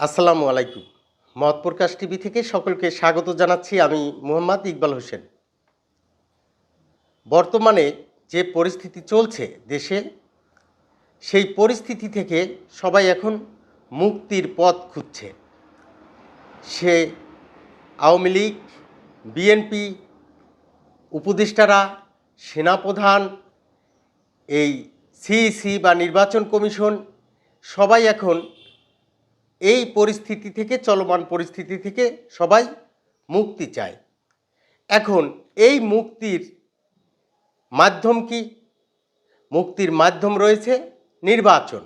আসসালামু আলাইকুম। মত প্রকাশ টিভি থেকে সকলকে স্বাগত জানাচ্ছি আমি মোহাম্মদ ইকবাল হোসেন। বর্তমানে যে পরিস্থিতি চলছে দেশে, সেই পরিস্থিতি থেকে সবাই এখন মুক্তির পথ খুঁজছে। সে আওয়ামী লীগ, বিএনপি, উপদেষ্টারা, সেনাপ্রধান, এই সিইসি বা নির্বাচন কমিশন, সবাই এখন এই পরিস্থিতি থেকে, চলমান পরিস্থিতি থেকে সবাই মুক্তি চায়। এখন এই মুক্তির মাধ্যম কি? মুক্তির মাধ্যম রয়েছে নির্বাচন।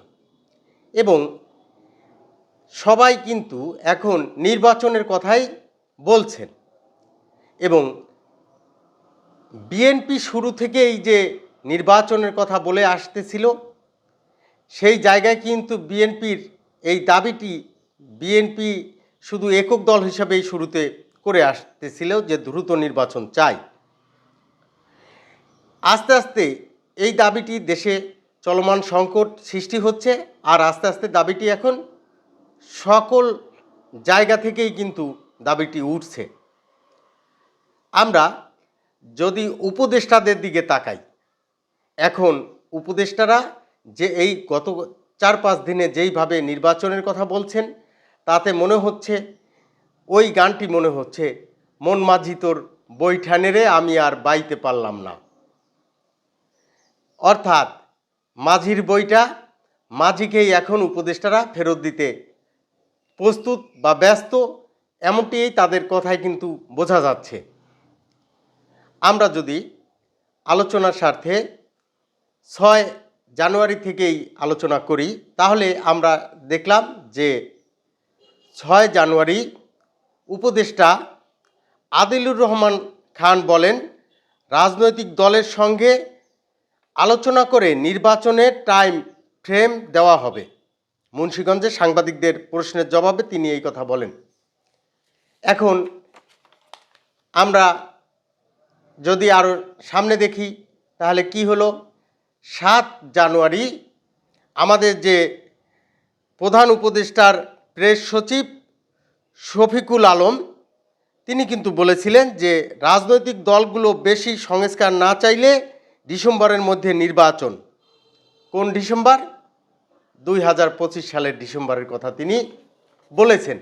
এবং সবাই কিন্তু এখন নির্বাচনের কথাই বলছেন। এবং বিএনপি শুরু থেকেই যে নির্বাচনের কথা বলে আসতেছিল, সেই জায়গায় কিন্তু বিএনপির এই দাবিটি বিএনপি শুধু একক দল হিসাবেই শুরুতে করে আসতেছিল যে দ্রুত নির্বাচন চাই। আস্তে আস্তে এই দাবিটি দেশে চলমান সংকট সৃষ্টি হচ্ছে আর আস্তে আস্তে দাবিটি এখন সকল জায়গা থেকেই কিন্তু দাবিটি উঠছে। আমরা যদি উপদেষ্টাদের দিকে তাকাই, এখন উপদেষ্টারা যে এই গত চার পাঁচ দিনে যেইভাবে নির্বাচনের কথা বলছেন, তাতে মনে হচ্ছে, ওই গানটি মনে হচ্ছে, মন মাঝি তোর বৈঠানেরে আমি আর বাইতে পারলাম না। অর্থাৎ, মাঝির বইটা মাঝিকেই এখন উপদেষ্টারা ফেরত দিতে প্রস্তুত বা ব্যস্ত, এমনটিই তাদের কথায় কিন্তু বোঝা যাচ্ছে। আমরা যদি আলোচনার স্বার্থে ছয় জানুয়ারি থেকেই আলোচনা করি, তাহলে আমরা দেখলাম যে ছয় জানুয়ারি উপদেষ্টা আদিলুর রহমান খান বলেন, রাজনৈতিক দলের সঙ্গে আলোচনা করে নির্বাচনের টাইম ফ্রেম দেওয়া হবে। মুন্সীগঞ্জে সাংবাদিকদের প্রশ্নের জবাবে তিনি এই কথা বলেন। এখন আমরা যদি আরও সামনে দেখি, তাহলে কি হলো? সাত জানুয়ারি আমাদের যে প্রধান উপদেষ্টার প্রেস সচিব শফিকুল আলম, তিনি কিন্তু বলেছিলেন যে রাজনৈতিক দলগুলো বেশি সংস্কার না চাইলে ডিসেম্বরের মধ্যে নির্বাচন। কোন ডিসেম্বর? দুই হাজার পঁচিশ সালের ডিসেম্বরের কথা তিনি বলেছেন।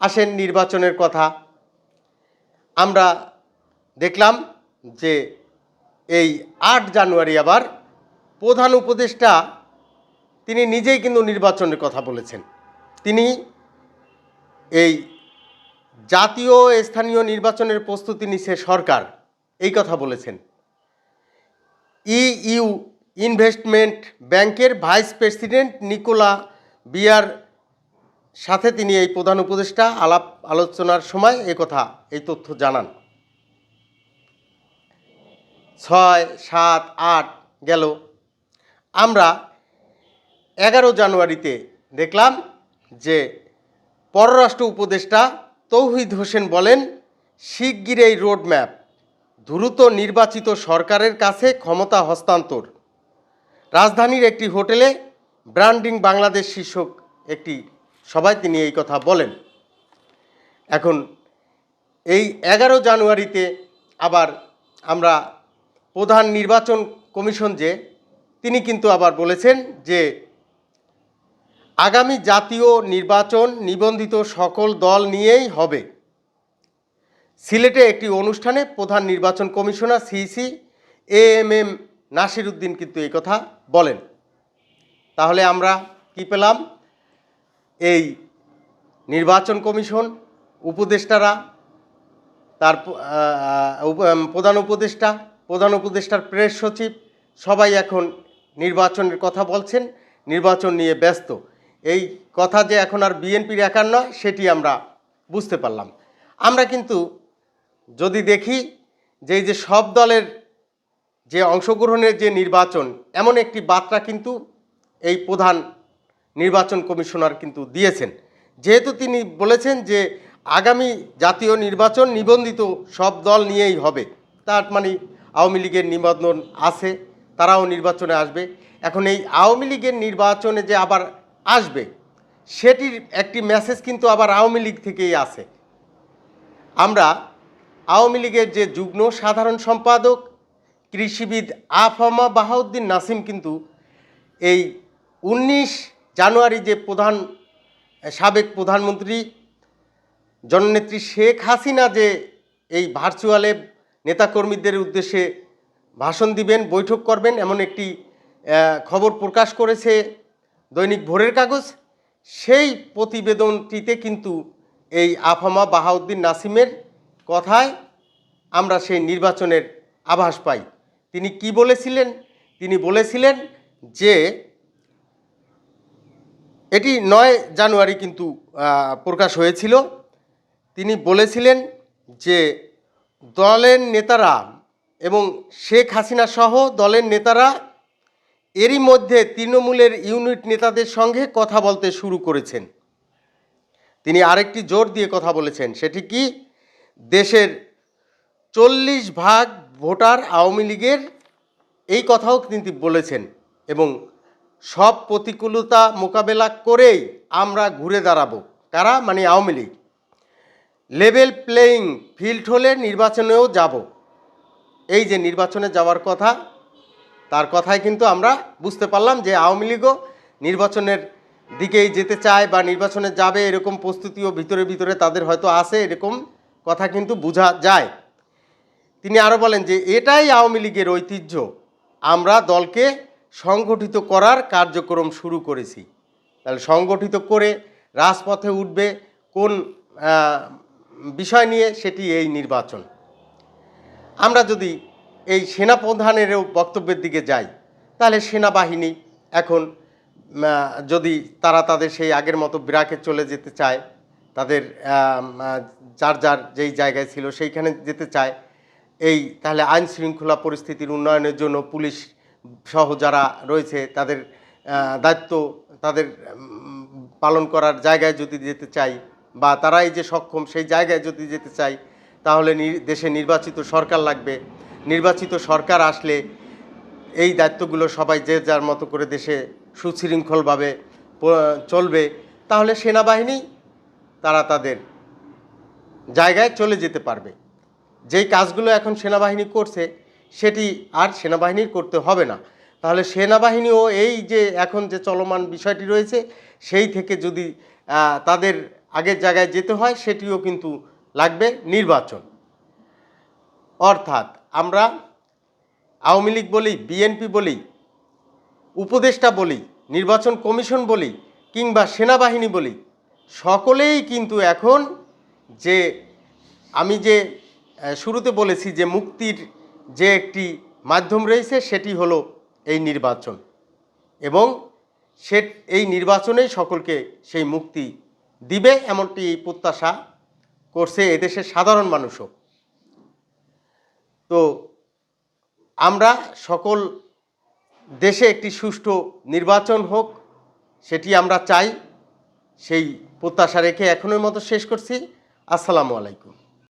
আসেন নির্বাচনের কথা। আমরা দেখলাম যে এই আট জানুয়ারি আবার প্রধান উপদেষ্টা, তিনি নিজেই কিন্তু নির্বাচনের কথা বলেছেন। তিনি এই জাতীয় স্থানীয় নির্বাচনের প্রস্তুতি নিচ্ছে সরকার, এই কথা বলেছেন। ইইউ ইনভেস্টমেন্ট ব্যাংকের ভাইস প্রেসিডেন্ট নিকোলা বিয়ার সাথে তিনি এই প্রধান উপদেষ্টা আলাপ আলোচনার সময় কথা, এই তথ্য জানান। ছয়, সাত, আট গেল। আমরা এগারো জানুয়ারিতে দেখলাম যে পররাষ্ট্র উপদেষ্টা তৌহিদ হোসেন বলেন শিগগিরই রোডম্যাপ দ্রুত নির্বাচিত সরকারের কাছে ক্ষমতা হস্তান্তর। রাজধানীর একটি হোটেলে ব্র্যান্ডিং বাংলাদেশ শীর্ষক একটি সবাই তিনি এই কথা বলেন। এখন এই এগারো জানুয়ারিতে আবার আমরা প্রধান নির্বাচন কমিশন যে, তিনি কিন্তু আবার বলেছেন যে, আগামী জাতীয় নির্বাচন নিবন্ধিত সকল দল নিয়েই হবে। সিলেটে একটি অনুষ্ঠানে প্রধান নির্বাচন commissioner CEC A M M Nasir Uddin কিন্তু এই কথা বলেন। তাহলে আমরা কি পেলাম? এই নির্বাচন কমিশন, উপদেষ্টারা, তার প্রধান উপদেষ্টা প্রধান উপদেষ্টার প্রেস সচিব, সবাই এখন নির্বাচনের কথা বলছেন, নির্বাচন নিয়ে ব্যস্ত। এই কথা যে এখন আর বিএনপির একার নয়, সেটি আমরা বুঝতে পারলাম। আমরা কিন্তু যদি দেখি যে যে সব দলের যে অংশগ্রহণের যে নির্বাচন, এমন একটি বার্তা কিন্তু এই প্রধান নির্বাচন কমিশনার কিন্তু দিয়েছেন। যেহেতু তিনি বলেছেন যে আগামী জাতীয় নির্বাচন নিবন্ধিত সব দল নিয়েই হবে। তার মানে আওয়ামী লীগের নিবন্ধন আছে, তারাও নির্বাচনে আসবে। এখন এই আওয়ামী লীগের নির্বাচনে যে আবার আসবে, সেটির একটি মেসেজ কিন্তু আবার আওয়ামী লীগ থেকেই আছে আমরা আওয়ামী লীগের যে যুগ্ম সাধারণ সম্পাদক, কৃষিবিদ আফামা বাহাউদ্দিন নাসিম কিন্তু এই উনিশ জানুয়ারি যে প্রধান, সাবেক প্রধানমন্ত্রী জননেত্রী শেখ হাসিনা যে এই ভার্চুয়ালে নেতাকর্মীদের উদ্দেশ্যে ভাষণ দিবেন, বৈঠক করবেন, এমন একটি খবর প্রকাশ করেছে দৈনিক ভোরের কাগজ। সেই প্রতিবেদনটিতে কিন্তু এই আফামা বাহাউদ্দিন নাসিমের কথায় আমরা সেই নির্বাচনের আভাস পাই। তিনি কি বলেছিলেন? তিনি বলেছিলেন যে, এটি নয় জানুয়ারি কিন্তু প্রকাশ হয়েছিল। তিনি বলেছিলেন যে দলের নেতারা এবং শেখ হাসিনা সহ দলের নেতারা এরই মধ্যে তৃণমূলের ইউনিট নেতাদের সঙ্গে কথা বলতে শুরু করেছেন। তিনি আরেকটি জোর দিয়ে কথা বলেছেন, সেটি কি? দেশের চল্লিশ ভাগ ভোটার আওয়ামী লীগের এই কথাও তিনি বলেছেন এবং সব প্রতিকূলতা মোকাবেলা করেই আমরা ঘুরে দাঁড়াবো। কারা? মানে Awami League. Level playing field হলে নির্বাচনেও যাব। এই যে নির্বাচনে যাওয়ার কথা, তার কথায় কিন্তু আমরা বুঝতে পারলাম যে আওয়ামী লীগও নির্বাচনের দিকেই যেতে চায় বা নির্বাচনে যাবে এরকম প্রস্তুতিও ভিতরে ভিতরে তাদের হয়তো আছে এরকম কথা কিন্তু বোঝা যায়। তিনি আরও বলেন যে, এটাই আওয়ামী লীগের ঐতিহ্য। আমরা দলকে সংগঠিত করার কার্যক্রম শুরু করেছি। তাহলে সংগঠিত করে রাজপথে উঠবে কোন বিষয় নিয়ে সেটি এই নির্বাচন। আমরা যদি এই সেনাপ্রধানেরও বক্তব্যের দিকে যাই, তাহলে সেনাবাহিনী এখন যদি তারা তাদের সেই আগের মতো বিরাকে চলে যেতে চায়, তাদের যার যার যেই জায়গায় ছিল সেইখানে যেতে চায়, এই তাহলে আইন শৃঙ্খলা পরিস্থিতির উন্নয়নের জন্য পুলিশ সহ যারা রয়েছে, তাদের দায়িত্ব তাদের পালন করার জায়গায় যদি যেতে চাই বা তারাই যে সক্ষম সেই জায়গায় যদি যেতে চাই, তাহলে দেশে নির্বাচিত সরকার লাগবে। নির্বাচিত সরকার আসলে এই দায়িত্বগুলো সবাই যে যার মতো করে দেশে সুশৃঙ্খলভাবে চলবে, তাহলে সেনাবাহিনী তারা তাদের জায়গায় চলে যেতে পারবে। যেই কাজগুলো এখন সেনাবাহিনী করছে, সেটি আর সেনাবাহিনীর করতে হবে না। তাহলে সেনাবাহিনীও এই যে এখন যে চলমান বিষয়টি রয়েছে, সেই থেকে যদি তাদের আগের জায়গায় যেতে হয়, সেটিও কিন্তু লাগবে নির্বাচন। অর্থাৎ আমরা আওয়ামী লীগ বলি, বিএনপি বলি, উপদেষ্টা বলি, নির্বাচন কমিশন বলি, কিংবা সেনাবাহিনী বলি, সকলেই কিন্তু এখন যে আমি যে শুরুতে বলেছি যে মুক্তির যে একটি মাধ্যম রয়েছে, সেটি হলো এই নির্বাচন। এবং সে, এই নির্বাচনেই সকলকে সেই মুক্তি দিবে এমনটি প্রত্যাশা করছে এদেশের সাধারণ মানুষও। তো আমরা সকল দেশে একটি সুষ্ঠু নির্বাচন হোক, সেটি আমরা চাই, সেই প্রত্যাশা রেখে এখনের মতো শেষ করছি। আসসালামু আলাইকুম।